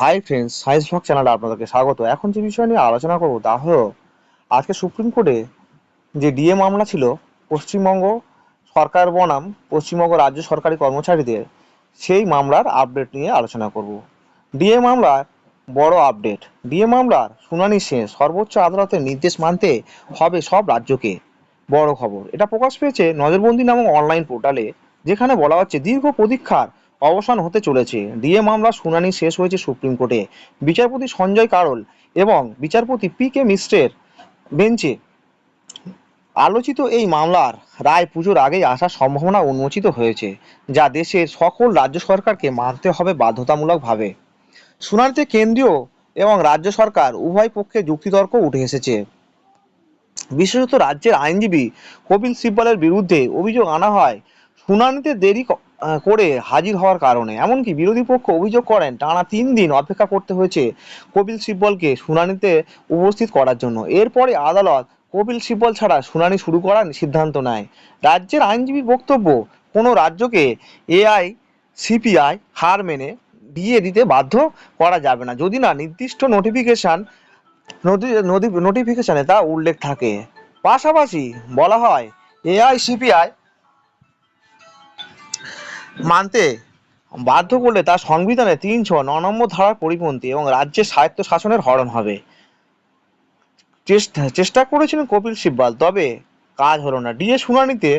Hi friends science blog চ্যানেলে আপনাদেরকে স্বাগত। এখন যে বিষয় নিয়ে আলোচনা করব তা হলো, আজকে সুপ্রিম কোর্টে যে ডিএ মামলা ছিল, পশ্চিমবঙ্গ সরকার বনাম, পশ্চিমবঙ্গ রাজ্য সরকারি কর্মচারীদের, সেই মামলার আপডেট নিয়ে আলোচনা করব। ডিএ মামলার বড় আপডেট ডিএ মামলার শুনানি শেষ, সর্বোচ্চ আদালতের নির্দেশ মানতে হবে সব রাজ্যকে। বড় খবর। এটা প্রকাশ পেয়েছে নজরবন্দি নামক অনলাইন পোর্টালে যেখানে বলা হচ্ছে দীর্ঘ প্রতীক্ষার অবসান হতে চলেছে। ডিএ মামলার শুনানি শেষ হয়েছে সুপ্রিম কোর্টে। বিচারপতি সঞ্জয় কারোল এবং বিচারপতি পি কে মিশ্রের বেঞ্চে আলোচিত এই মামলার রায় পুজোর আগেই আসার সম্ভাবনা উন্মোচিত হয়েছে, যা দেশের সকল রাজ্য সরকারকে মানতে হবে বাধ্যতামূলকভাবে। শুনানিতে কেন্দ্রীয় এবং রাজ্য সরকার উভয় পক্ষে যুক্তিতর্ক উঠে এসেছে। বিশেষত রাজ্যের আইনজীবী কপিল সিব্বলের বিরুদ্ধে অভিযোগ আনা হয় শুনানিতে দেরি করে হাজির হওয়ার কারণে। এমনকি বিরোধী পক্ষ অভিযোগ করেন, টানা তিন দিন অপেক্ষা করতে হয়েছে কপিল সিব্বলকে শুনানিতে উপস্থিত করার জন্য। এরপরে আদালত কপিল সিব্বল ছাড়া শুনানি শুরু করার সিদ্ধান্ত নেয়। রাজ্যের আইনজীবীর বক্তব্য, কোনো রাজ্যকে এআই, সিপিআই হার মেনে দিয়ে দিতে বাধ্য করা যাবে না। যদি না, নির্দিষ্ট নোটিফিকেশন নোটিফিকেশানে তা উল্লেখ থাকে। পাশাপাশি বলা হয়, এআই, সিপিআই মানতে বাধ্য করলে তা সংবিধানে তিনশো ন নম্বর ধারার পরিপন্থী এবং রাজ্যের স্বায়ত্ত শাসনের হরণ হবে। চেষ্টা চেষ্টা করেছিলেন কপিল সিব্বাল, তবে কাজ হলো না। ডিএ শুনানিতে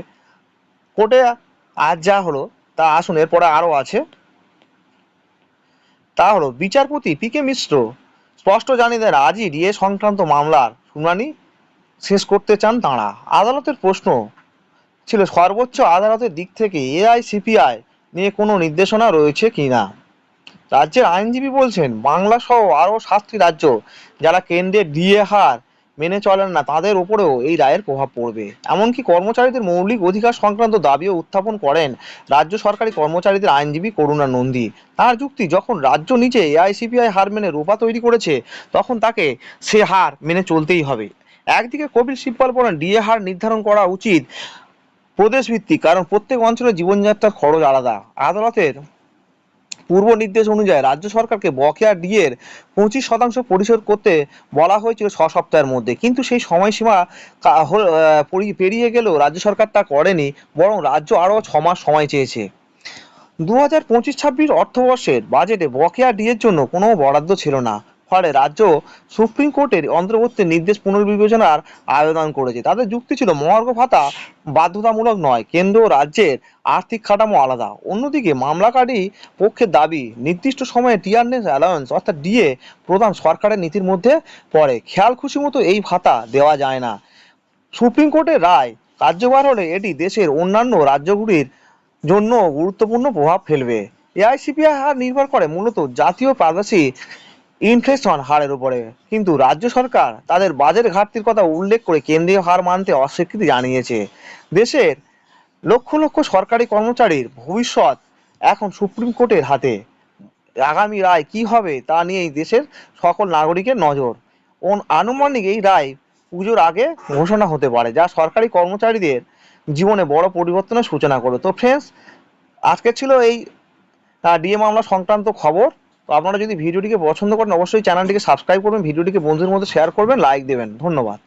কোর্টে আজ যা হলো তা আসুন, এরপরে আরও আছে। তা হলো, বিচারপতি পি কে মিশ্র স্পষ্ট জানিয়ে দেন আজই ডিএ সংক্রান্ত মামলার শুনানি শেষ করতে চান তাঁরা। আদালতের প্রশ্ন ছিল সর্বোচ্চ আদালতের দিক থেকে এআই, সিপিআই নিয়ে কোনো নির্দেশনা রয়েছে কিনা রাজ্যের আইনজীবী বলছেন, বাংলা সহ আরও সাতটি রাজ্য যারা কেন্দ্রের ডিএ হার মেনে চলেন না, তাদের উপরেও এই রায়ের প্রভাব পড়বে। এমনকি কর্মচারীদের মৌলিক অধিকার সংক্রান্ত দাবিও উত্থাপন করেন রাজ্য সরকারি কর্মচারীদের আইনজীবী করুণা নন্দী। তার যুক্তি, যখন রাজ্য নিজে এআইসিপিআই হার মেনে রূপা তৈরি করেছে, তখন তাকে সে হার মেনে চলতেই হবে। একদিকে কপিল সিব্বল বলেন, ডিএ হার নির্ধারণ করা উচিত। প্রদেশ ভিত্তিক কারণ প্রত্যেক অঞ্চলের জীবনযাত্রার খরচ আলাদা। আদালতের পূর্ব নির্দেশ অনুযায়ী রাজ্য সরকারকে বকেয়া ডিএর পঁচিশ শতাংশ পরিশোধ করতে বলা হয়েছিল ছ সপ্তাহের মধ্যে। কিন্তু সেই সময়সীমা পেরিয়ে গেলেও রাজ্য সরকার তা করেনি, বরং রাজ্য আরও ছ মাস সময় চেয়েছে। দু হাজার পঁচিশ ছাব্বিশ অর্থবর্ষের বাজেটে বকেয়া ডিএর জন্য কোনো বরাদ্দ ছিল না। ফলে রাজ্য সুপ্রিম কোর্টের অন্তর্বর্তী নির্দেশ পুনর্বিবেচনার আবেদন করেছে। তাদের যুক্তি ছিল, মহার্ঘ ভাতা বাধ্যতামূলক নয়, কেন্দ্র ও রাজ্যের আর্থিক কাঠামো আলাদা। অন্যদিকে মামলাকারী পক্ষের দাবি, নির্দিষ্ট সময়ে টিয়ারনেস অ্যালায়েন্স, অর্থাৎ ডিএ প্রদান সরকারের নীতির মধ্যে পড়ে। খেয়াল খুশি মতো এই ভাতা দেওয়া যায় না। সুপ্রিম কোর্টের রায় কার্যকর হলে এটি দেশের অন্যান্য রাজ্যগুলির জন্য গুরুত্বপূর্ণ প্রভাব ফেলবে। এআইসিপিআই হার নির্ভর করে মূলত জাতীয় প্রাদেশিক ইনফ্লেশন হারের উপরে। কিন্তু রাজ্য সরকার তাদের বাজেট ঘাটতির কথা উল্লেখ করে কেন্দ্রীয় হার মানতে অস্বীকৃতি জানিয়েছে। দেশের লক্ষ লক্ষ সরকারি কর্মচারীর ভবিষ্যৎ এখন সুপ্রিম কোর্টের হাতে। আগামী রায় কি হবে তা নিয়েই দেশের সকল নাগরিকের নজর। আনুমানিক এই রায় পুজোর আগে ঘোষণা হতে পারে, যা সরকারি কর্মচারীদের জীবনে বড় পরিবর্তনের সূচনা করবে। তো ফ্রেন্ডস আজকে ছিল এই ডিএ মামলা সংক্রান্ত খবর। তো আপনারা যদি ভিডিওটিকে পছন্দ করেন, অবশ্যই চ্যানেলটিকে সাবস্ক্রাইব করবেন, ভিডিওটিকে বন্ধুদের মধ্যে শেয়ার করবেন লাইক দেবেন। ধন্যবাদ।